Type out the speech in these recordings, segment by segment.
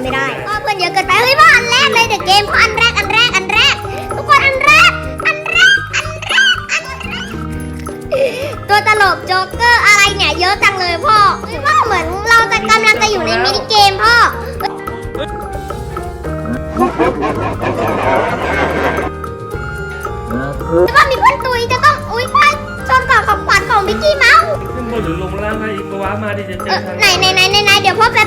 ำไม่ได้ก็เพื่อนเยอะเกินไปเฮ้ยพ่ออันแรกเลยเดอะเกมพ่ออันแรกอันแรกอันแรกทุกคนอันแรกอันแรกอันแรกอันแรกตัวตลกโจ๊กเกอร์อะไรเนี่ยเยอะจังเลยพ่อเฮ้ยพ่อเหมือนเราจะกำลังจะอยู่ในมินิเกมพ่อแล้วก็มีเพื่อนตุยจะต้องอุ้ยพ่อชนกับของขวัญของมิกกี้เมาส์ขึ้นบนหรือลงล่างให้อีกก็ว้ามาดิจะเจเอออทางไหนไหนไหนไหนไหนเดี๋ยวพ่อแป๊บ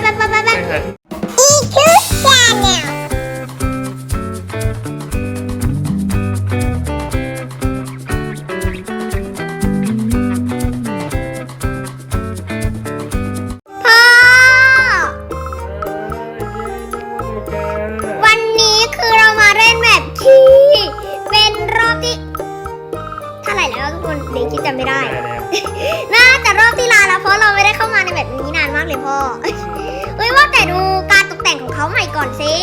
ำไม่ได้ น่าจะรอบที่ลาแล้วเพราะเราไม่ได้เข้ามาในแบบนี้นานมากเลยพ่อ เฮ้ยว่าแต่ดูการตกแต่งของเขาใหม่ก่อนสิ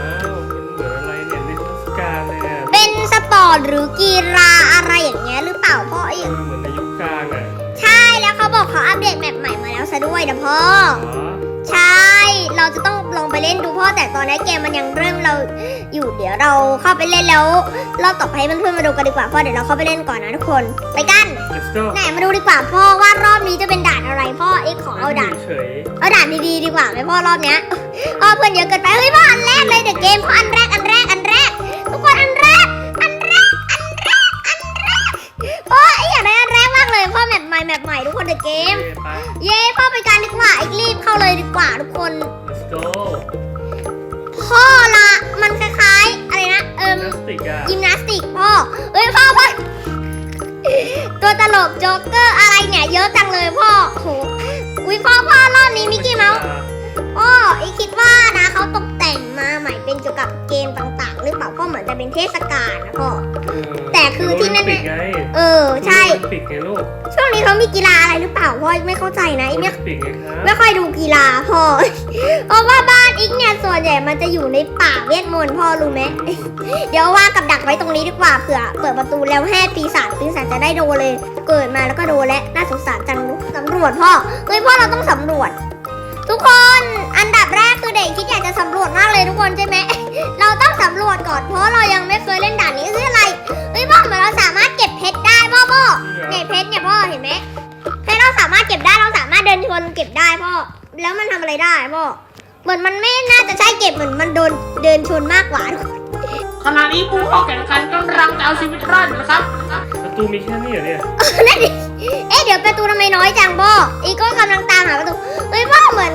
ว้าวมันเหมือนอะไรเนี่ยในเทศกาลเลยอะเป็นสปอร์ตหรือกีฬาอะไรอย่างเงี้ยหรือเปล่าพ่อเอ้ยเออเหมือนในยุคกลางอะ ใช่แล้วเขาบอกเขาอัปเดตแมปใหม่มาแล้วซะด้วยนะพ่ออ๋อใช่ เราจะต้องลองไปเล่นดูพ่อแต่ตอนนี้เกมมันยังเริ่มเราอยู่เดี๋ยวเราเข้าไปเล่นแล้วรอบต่อไปให้เพื่อนๆมาดูกันดีกว่าพ่อเดี๋ยวเราเข้าไปเล่นก่อนนะทุกคนไปกัน let's go ไหนมาดูดีกว่าพ่อว่ารอบนี้จะเป็นด่านอะไรพ่อเอ็กขอเอาด่านเฉยเอาด่านดีๆดีกว่าไหมพ่อรอบเนี้ยพ่อเพื่อนเยอะเกินไปเฮ้ยพ่ออันแรกเลยเดอะเกมพ่ออันแรกอัน ว่าทุกคน let's go พ่อละมันคล้ายๆ อะไรนะ เอิมนัสติกอะยิมนาสติกพ่อเฮ้ยพ่อพ่อตัวตลกโจ๊กเกอร์อะไรเนี่ย เยอะจังเลยพ่อโหอุ้ยพ่อพ่อรอบนี้มิกกี้เมาส์ ปิกไงลูกช่วงนี้เขามีกีฬาอะไรหรือเปล่าพ่อไม่เข้าใจนะโออีลิไม่มปิกไงครับไม่ค่อยดูกีฬาพ่อ เพราะว่าบ้านอีกเนี่ยส่วนใหญ่มันจะอยู่ในป่าเวทมนต์พ่อรู้ไหม เดี๋ยววางกับดักไว้ตรงนี้ดีกว่าเผื่อเปิดประตูแล้วให้ปีศาจปีศาจจะได้โดนเลย เกิดมาแล้วก็โดนและน่าสงสารจังสำรวจพ่อเฮ้ยพ่อเราต้องสำรวจ ทุกคนอันดับแรกคือเด็กคิดอยากจะสำรวจมากเลยทุกคนใช่ไหม เราต้องสำรวจก่อนเพราะเรายังไม่เคยเล่นด่านนี้คืออะไรเฮ้ยพ่อเหมือนเราสา พ่อพ่อเนี่ยเพชรเนี่ยพ่อเห็นไหมเพชรเราสามารถเก็บได้เราสามารถเดินชนเก็บได้พ่อแล้วมันทำอะไรได้พ่อเหมือนมันไม่น่าจะใช่เก็บเหมือนมันโดนเดินชนมากกว่าขณะนี้ผู้เข้าแข่งขันกำลังจะเอาชีวิตรอดอยู่นะครับประตูมีแค่นี้เหรอเนี่ยนั่นดิเอ๊ะเดี๋ยวประตูทำไมน้อยจังพ่ออีโก้กำลังตามหาประตูเฮ้ยพ่อเหมือน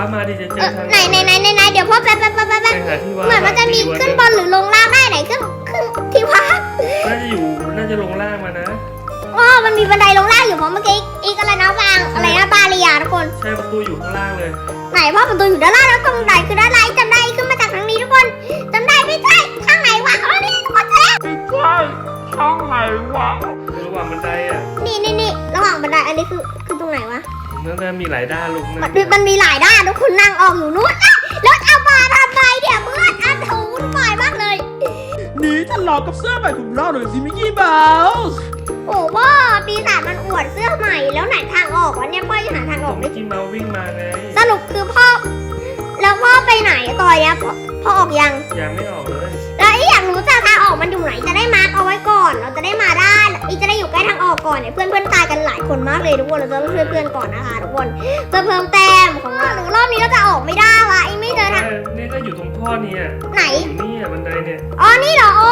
ามาดิจะเจอทางไหนไหนไหนไหนไหนเดี๋ยวพ่อแป๊บแป๊บแป๊บแป๊บไปแป๊บหาที่ว้าเหมือนมันจะมีขึ้นบนหรือลงล่างได้ไหนขึ้นขึ้นที่ว่าน่าจะอยู่น่าจะลงล่างมานะอ๋อมันมีบันไดลงล่างอยู่เพราะเมื่อกี้อีกอะไรนะวางอะไรนะบาเรียาทุกคนใช่ประตูอยู่ข้างล่างเลย ไหนพ่อประตูอยู่ด้านล่างแล้วตรงไหนคือด้านล่างจำได้ขึ้นมาจากทางนี้ทุกคนจำได้ไม่ใช่ข้างไหนวะอ๋อนี่ทุกคนเจอแล้วใช่ช่องไหนวะระหว่างบันไดอะนี่นี่นี่ระหว่างบันไดอันนี้คือคือตรงไหนวะ นั่นมีหลายด้านลุงมันะนมันมีหลายด้านทุกคนนั่งออกอยู่นู้นอะแล้วเอามาทำไมเนี่ยเพื่อนอันถูวุ่นวายมากเลย หนีทะเลาะกับเสื้อใหม่ของเราหน่อยสิมิกกี้เบลส์โอ้พ่อปีศาจมันอวดเสื้อใหม่แล้วไหนทางออกวะเนี่ยพ่อยังหาทางออกมิไม่กกี้เมาส์วิ่งมาไงสรุปคือพ่อ แล้วพ่อไปไหนตอนเนี้ยพ่อพ่อออกยังยังไม่ออกเลย ออกมันอยู่ไหนจะได้มาร์กเอาไว้ก่อน เราจะได้มาได้อีจะได้อยู่ใกล้ทางออกก่อนเนี่ยเพื่อนเพื่อนๆตายกันหลายคนมากเลยทุกคนเราจะต้องช่วยเพื่อนก่อนนะคะทุกคนเพื่อเพิ่มแต้มของเราหรือรอบนี้เราจะออกไม่ได้วะอีไม่เจอทางนี่ก็อยู่ตรงท่อนี่อะไหนอยู่นี่อะบันไดเนี่ยอ๋อนี่เหรออ๋อ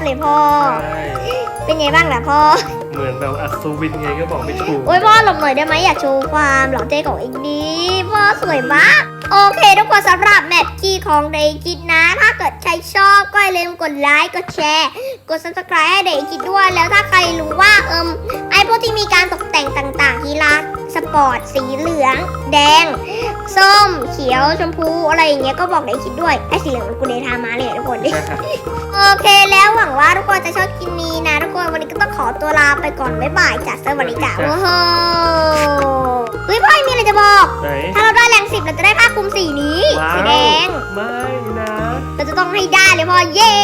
เพียบเลยพ่อ ใช่เป็นไงบ้างล่ะพ่อ เหมือนแบบอัศวินไงก็บอกไม่ถูก โอ้ยพ่อหลบหน่อยได้ไหมอยากโชว์ความหล่อเท่ของอีกดีพ่อสวยมาก โอเคทุกคนสำหรับแมทคีย์ของเดย์คิดนะ ถ้าเกิดใครชอบก็อย่าลืมกดไลค์กดแชร์ กด subscribe ให้เดย์คิดด้วยแล้วถ้าใครรู้ว่าเอิมไอ พวกที่มีการตกแต่งต่างๆทีละสปอร์ต สีเหลือง แดง ส้ม เขียว ชมพู อะไรอย่างเงี้ยก็บอกในคลิปด้วย ไอ้สีเหลืองมันกูเดทามาเลยอะทุกคน โอเคแล้วหวังว่าทุกคนจะชอบคลิปนี้นะทุกคน วันนี้ก็ต้องขอตัวลาไปก่อน บ๊ายบายจ้ะสวัสดีจ้ะจ้ะโอ้โหเฮ้ยพ่อยมีอะไรจะบอก ไหนถ้าเราได้แรงสิบเราจะได้ผ้าคลุมสีนี้ว้าวสีแดง ไม่นะ เราจะต้องให้ได้เลยพ่อเย้